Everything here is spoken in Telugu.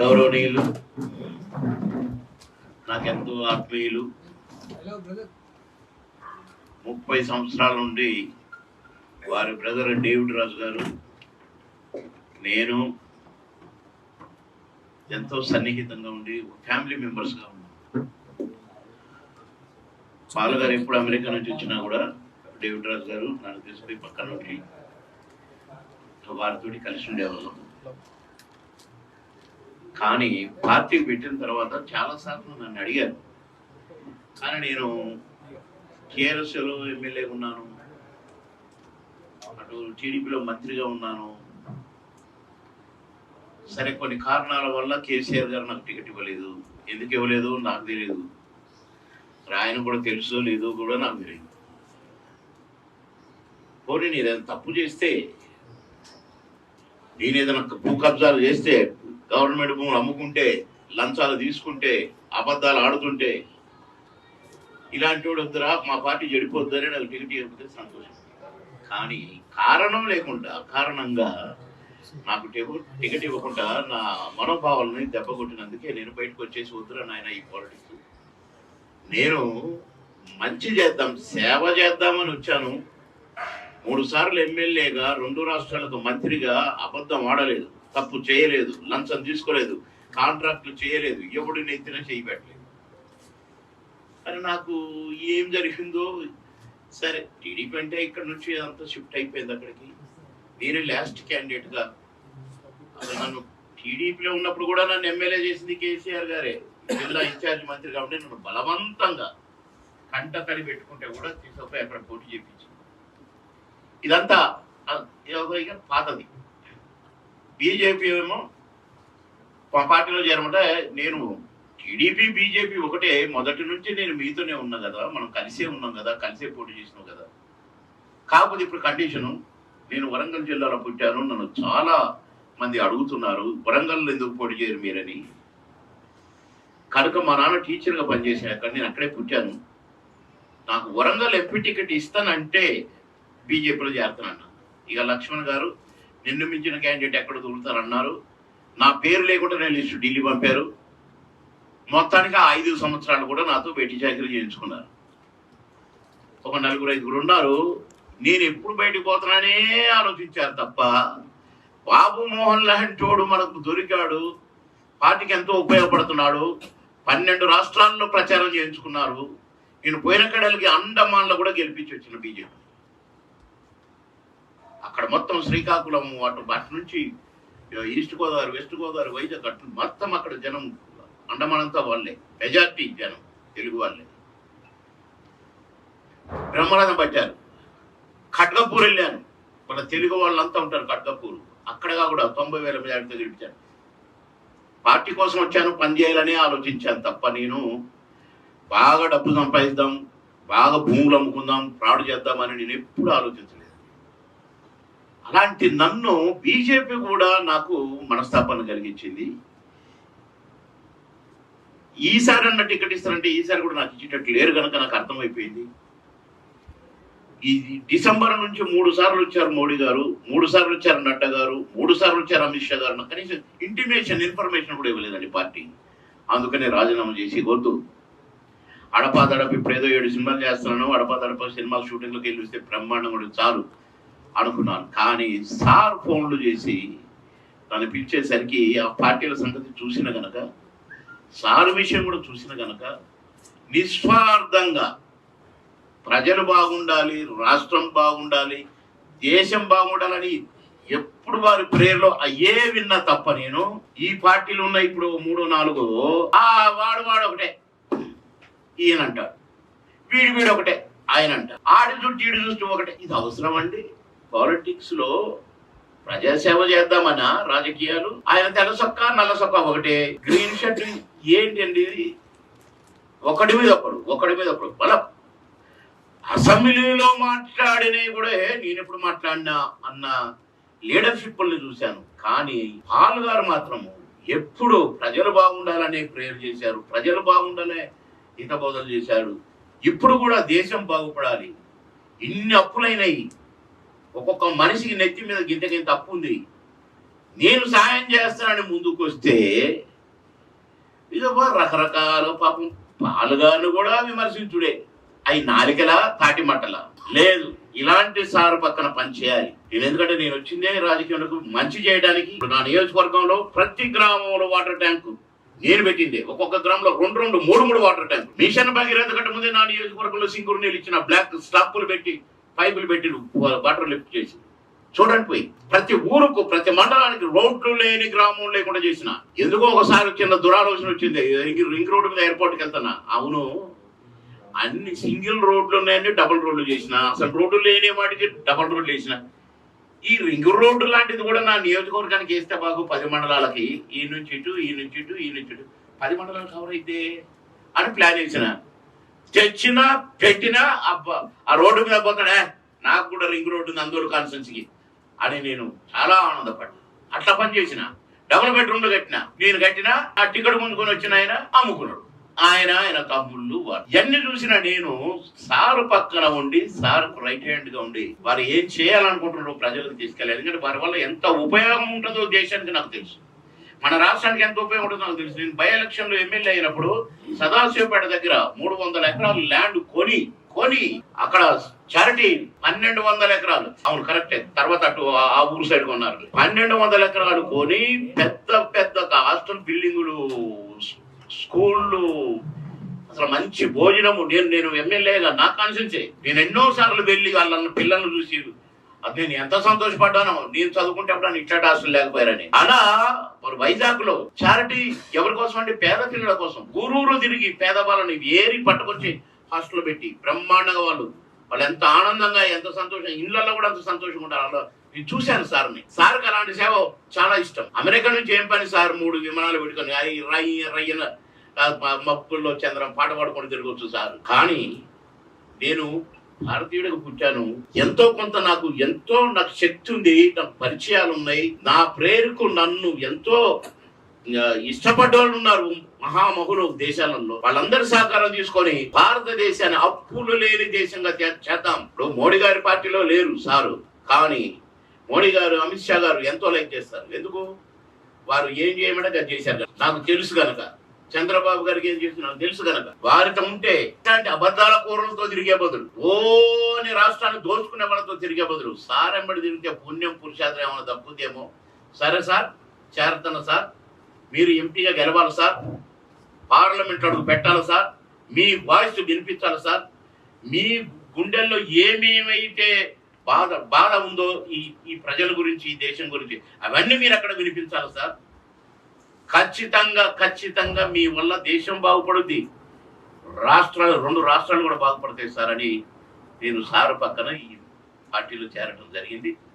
గౌరవనీయులు నాకెంతో ఆత్మీయులు. ముప్పై సంవత్సరాల నుండి వారి బ్రదర్ డేవిడ్ రాజు గారు నేను ఎంతో సన్నిహితంగా ఉండి ఫ్యామిలీ మెంబర్స్గా ఉన్నాం. పాలు గారు ఎప్పుడు అమెరికా నుంచి వచ్చినా కూడా డేవిడ్ రాజు గారు నన్ను తీసుకుని పక్కన ఉండి వారితో కలిసి ఉండేవాళ్ళం. కానీ పార్టీ పెట్టిన తర్వాత చాలా సార్లు నన్ను అడిగారు. కానీ నేను కేఆర్ఎస్లో ఎమ్మెల్యే ఉన్నాను. అటు టీడీపీలో మంత్రిగా ఉన్నాను. సరే కొన్ని కారణాల వల్ల కేసీఆర్ గారు నాకు టికెట్ ఇవ్వలేదు. ఎందుకు ఇవ్వలేదు? నాకు తెలియదు ఆయన కూడా తెలుసో లేదో కూడా నాకు తెలియదు పోనీ నేను ఏదైనా తప్పు చేస్తే నేను ఏదైనా భూ కబ్జాలు చేస్తే గవర్నమెంట్ భూములు అమ్ముకుంటే లంచాలు తీసుకుంటే అబద్ధాలు ఆడుతుంటే ఇలాంటి వాడు వద్దురా మా పార్టీ చెడిపోద్దని నాకు టికెట్ ఇవ్వకపోతే సంతోషం. కానీ కారణం లేకుండా కారణంగా నాకు టికెట్ టికెట్ ఇవ్వకుండా నా మనోభావాలని దెబ్బ కొట్టినందుకే నేను బయటకు వచ్చేసి వద్దురా నాయన ఈ పాలిటిక్స్. నేను మంచి చేద్దాం సేవ చేద్దామని వచ్చాను. మూడు సార్లు ఎమ్మెల్యేగా రెండు రాష్ట్రాలకు మంత్రిగా అబద్ధం ఆడలేదు. తప్పు చేయలేదు లంచం తీసుకోలేదు కాంట్రాక్ట్లు చేయలేదు ఎవడు నెత్తిన చేయబెట్టలేదు. అని నాకు ఏం జరిగిందో? సరే టీడీపీ అంటే ఇక్కడ నుంచి అంతా షిఫ్ట్ అయిపోయింది అక్కడికి. నేను లాస్ట్ క్యాండిడేట్గా అసలు నన్ను టీడీపీలో ఉన్నప్పుడు కూడా నన్ను ఎమ్మెల్యే చేసింది కేసీఆర్ గారే. జిల్లా ఇన్ఛార్జ్ మంత్రి కాబట్టి నన్ను బలవంతంగా కంట తడి పెట్టుకుంటే కూడా తీసుకుపోయి అక్కడ పోటీ చేయించింది ఇదంతా ఇక పాతది. బీజేపీ ఏమో మా పార్టీలో చేరమంటే నేను టీడీపీ బీజేపీ ఒకటే. మొదటి నుంచి నేను మీతోనే ఉన్నా కదా. మనం కలిసే ఉన్నాం కదా. కలిసే పోటీ చేసినాం కదా. కాకపోతే ఇప్పుడు కండిషను నేను వరంగల్ జిల్లాలో పుట్టాను. నన్ను చాలా మంది అడుగుతున్నారు వరంగల్ ఎందుకు పోటీ చేయరు మీరని? కనుక మా నాన్న టీచర్గా పనిచేసాక అక్కడ. నేను అక్కడే పుట్టాను. నాకు వరంగల్ ఎంపీ టికెట్ ఇస్తానంటే బీజేపీలో చేరుతానన్నా. ఇక లక్ష్మణ్ గారు నిన్ను మించిన క్యాండిడేట్ ఎక్కడ దొరుకుతారన్నారు? నా పేరు లేకుండా నేను లిస్టు ఢిల్లీ పంపారు. మొత్తానికి ఆ ఐదు సంవత్సరాలు కూడా నాతో బయటి చాకరీ చేయించుకున్నారు. ఒక నలుగురు ఐదుగురు ఉన్నారు. నేను ఎప్పుడు బయటకు పోతున్నానే ఆలోచించారు తప్ప బాబు మోహన్ లాంటోడు మనకు దొరికాడు. పార్టీకి ఎంతో ఉపయోగపడుతున్నాడు. పన్నెండు రాష్ట్రాల్లో ప్రచారం చేయించుకున్నారు. నేను పోయిన కడలికి అండమాన్లో కూడా గెలిపించి వచ్చిన బీజేపీ. అక్కడ మొత్తం శ్రీకాకుళం అటు అటు నుంచి ఈస్ట్ గోదావరి వెస్ట్ గోదావరి వైజాగ్ అటు మొత్తం అక్కడ జనం అండమానంతా వాళ్ళే మెజార్టీ జనం తెలుగు వాళ్ళే. బ్రహ్మరథం పట్టారు. ఖడ్గపూర్ వెళ్ళాను. మన తెలుగు వాళ్ళంతా ఉంటారు ఖడ్గపూర్. అక్కడగా కూడా తొంభై వేల మెజార్టీతో గెలిచాను. పార్టీ కోసం వచ్చాను పని చేయాలని ఆలోచించాను తప్ప నేను బాగా డబ్బు సంపాదిద్దాం బాగా భూములు అమ్ముకుందాం ఫ్రాడ్ చేద్దామని నేను ఎప్పుడు ఆలోచించలేదు. అలాంటి నన్ను బీజేపీ కూడా నాకు మనస్తాపన కలిగించింది. ఈసారి అన్న టికెట్ ఇస్తారంటే ఈసారి కూడా నాకు ఇచ్చేటట్టు లేరు కనుక నాకు అర్థమైపోయింది. ఈ డిసెంబర్ నుంచి మూడు సార్లు వచ్చారు మోడీ గారు మూడు సార్లు వచ్చారు నడ్డా గారు మూడు సార్లు వచ్చారు అమిత్ షా గారు. కనీసం ఇంటిమేషన్ ఇన్ఫర్మేషన్ కూడా ఇవ్వలేదండి పార్టీ. అందుకనే రాజీనామా చేసి వద్దు. అడపాదడప ఇప్పుడు ఏదో ఏడు సినిమాలు చేస్తున్నాను అడపాదడప సినిమాలు షూటింగ్లకు వెళ్ళి వస్తే బ్రహ్మాండం కూడా చాలు. అనుకున్నాను. కానీ సార్ ఫోన్లు చేసి తను పిలిచేసరికి ఆ పార్టీల సంగతి చూసిన గనక సార్ విషయం కూడా చూసిన గనక నిస్వార్థంగా ప్రజలు బాగుండాలి రాష్ట్రం బాగుండాలి దేశం బాగుండాలని ఎప్పుడు వారి ప్రేయర్లో అయ్యే విన్నా తప్ప నేను ఈ పార్టీలు ఉన్న ఇప్పుడు మూడో నాలుగు ఆ వాడు వాడు ఒకటే. ఈయన అంటాడు వీడు వీడు ఒకటే. ఆయన అంటాడు ఆడి చుట్టూ ఈడు చుట్టూ ఒకటే. ఇది అవసరం అండి పాలిటిక్స్లో ప్రజాసేవ చేద్దామన్నా రాజకీయాలు ఆయన తెల్ల సొక్క నల్ల సొక్క ఒకటే. గ్రీన్ షర్ట్ ఏంటండి ఇది? ఒకటి మీద ఒకడు ఒకటి మీద ఒకడు. బలం. అసెంబ్లీలో మాట్లాడినవి కూడా నేను ఎప్పుడు మాట్లాడినా అన్న లీడర్షిప్ చూశాను. కానీ పాల్ గారు మాత్రము ఎప్పుడు ప్రజలు బాగుండాలనే ప్రేయర్ చేశారు. ప్రజలు బాగుండాలనే హితబోధలు చేశారు. ఇప్పుడు కూడా దేశం బాగుపడాలి. ఇన్ని అప్పులైనాయి. ఒక్కొక్క మనిషికి నెత్తి మీద గింత గింత అప్పు ఉంది. నేను సాయం చేస్తానని ముందుకు వస్తే రకరకాల పాపం పాలుగాను కూడా విమర్శించుడే. అవి నాలికలా తాటి మట్టలా. లేదు ఇలాంటి సార్ పక్కన పని చేయాలి నేను ఎందుకంటే నేను వచ్చిందే రాజకీయాలకు మంచి చేయడానికి. నా నియోజకవర్గంలో ప్రతి గ్రామంలో వాటర్ ట్యాంకు నేను పెట్టింది. ఒక్కొక్క గ్రామంలో రెండు రెండు మూడు మూడు వాటర్ ట్యాంక్. మిషన్ భగీరథ కంటే ముందే నా నియోజకవర్గంలో సింగూరు నీళ్ళు ఇచ్చిన బ్లాక్ స్టాప్లు పెట్టి పైపులు పెట్టి వాటర్ లిఫ్ట్ చేసి. చూడండి పోయి ప్రతి ఊరుకు ప్రతి మండలానికి రోడ్లు లేని గ్రామం లేకుండా చేసిన. ఎందుకో ఒకసారి చిన్న దురాలోచన వచ్చింది. రింగ్ రింగ్ రోడ్డు మీద ఎయిర్పోర్ట్కి వెళ్తున్నా. అవును. అన్ని సింగిల్ రోడ్లు ఉన్నాయని డబుల్ రోడ్లు చేసిన. అసలు రోడ్లు లేని వాటికి డబుల్ రోడ్లు చేసిన. ఈ రింగ్ రోడ్డు లాంటిది కూడా నా నియోజకవర్గానికి వేస్తే బాగు పది మండలాలకి. ఈ నుంచి ఇటు ఈ నుంచి ఇటు ఈ నుంచి ఇటు. పది మండలాలు కవర్ అయితే అని ప్లాన్ చేసిన. తెచ్చినా పెట్టినా అబ్బా ఆ రోడ్డు మీద పోతాడే నాకు కూడా రింగ్ రోడ్డు ఉంది అందరూ కాన్సెన్స్కి అని నేను చాలా ఆనందపడ్డా. అట్లా పని చేసిన డబుల్ బెడ్రూమ్లు కట్టిన నేను కట్టినా ఆ టికెట్ ముందుకొని వచ్చిన ఆయన అమ్ముకున్నాడు. ఆయన ఆయన తమ్ముళ్ళు వారు. ఇవన్నీ చూసిన నేను సారు పక్కన ఉండి సార్ రైట్ హ్యాండ్గా ఉండి వారు ఏం చేయాలనుకుంటున్నారో ప్రజలకు తీసుకెళ్ళాలి. ఎందుకంటే వారి వల్ల ఎంత ఉపయోగం ఉంటుందో దేశానికి నాకు తెలుసు. మన రాష్ట్రానికి ఎంత ఉపయోగం ఉంటుందో నాకు తెలుసు. నేను బై ఎలక్షన్లో ఎమ్మెల్యే అయినప్పుడు సదాశివపేట దగ్గర మూడు వందల ఎకరాలు ల్యాండ్ కొని కొని అక్కడ చారిటీ పన్నెండు వందల ఎకరాలు. అవును కరెక్టే. తర్వాత అటు ఆ- ఊరు సైడ్ కొన్నారు. పన్నెండు వందల ఎకరాలు కొని పెద్ద పెద్ద హాస్టల్ బిల్డింగులు స్కూళ్ళు అసలు మంచి భోజనము. నేను నేను ఎమ్మెల్యేగా నా కాన్సెన్సే. నేను ఎన్నో సార్లు వెళ్ళి వాళ్ళ పిల్లల్ని చూసి అది నేను ఎంత సంతోషపడ్డానో. నేను చదువుకుంటే అప్పుడు ఇట్లాంటి హాస్టల్ లేకపోయారని. అలా మరి వైజాగ్లో చారిటీ ఎవరి కోసం అంటే పేద పిల్లల కోసం. గురువులు తిరిగి పేద వాళ్ళని ఏరి పట్టుకొచ్చి హాస్టల్ పెట్టి బ్రహ్మాండంగా వాళ్ళు వాళ్ళు ఎంత ఆనందంగా ఎంత సంతోషం ఇళ్ళల్లో కూడా అంత సంతోషంగా ఉంటారు. అలా నేను చూశాను సార్ని. సార్కి అలాంటి సేవ చాలా ఇష్టం. అమెరికా నుంచి ఏం పని సార్? మూడు విమానాలు పెట్టుకొని అయి రయ్య రయ్యన మప్పుల్లో చంద్రం పాట పాడుకొని తిరగవచ్చు సార్. కానీ నేను భారతీయుడికి పుట్టాను. ఎంతో కొంత నాకు ఎంతో నాకు శక్తి ఉంది నాకు పరిచయాలు ఉన్నాయి. నా ప్రేరకు నన్ను ఎంతో ఆ, ఇష్టపడ్డ వాళ్ళు ఉన్నారు మహామహులు దేశాలలో. వాళ్ళందరి సహకారం తీసుకొని భారతదేశాన్ని అప్పులు లేని దేశంగా చేద్దాం. ఇప్పుడు మోడీ గారి పార్టీలో లేరు సారు. కానీ మోడీ గారు అమిత్ షా గారు ఎంతో లైక్ చేస్తారు. ఎందుకు? వారు ఏం చేయమంటే చేశారు నాకు తెలుసు కనుక. చంద్రబాబు గారికి ఏం చేసి నాకు తెలుసు కనుక. వారితో ఉంటే ఇట్లాంటి అబద్ధాల కూరలతో తిరిగే బదులు ఓని రాష్ట్రాన్ని దోచుకునే వాళ్ళతో తిరిగే బదులు సార్ తిరిగితే పుణ్యం పురుషార్థం ఏమైనా తప్పుదేమో సరే సార్ చేరతన సార్ మీరు ఎంపీగా గెలవాలి సార్ పార్లమెంట్ అడుగు పెట్టాలి సార్ మీ వాయిస్ వినిపించాలి సార్ మీ గుండెల్లో ఏమేమైతే బాధ బాధ ఉందో ఈ ఈ ప్రజల గురించి ఈ దేశం గురించి అవన్నీ మీరు అక్కడ వినిపించాలి సార్. ఖచ్చితంగా ఖచ్చితంగా మీ వల్ల దేశం బాగుపడుద్ది. రాష్ట్రాలు రెండు రాష్ట్రాలు కూడా బాగుపడతాయి సార్ అని నేను సార్ పక్కన ఈ పార్టీలో చేరడం జరిగింది.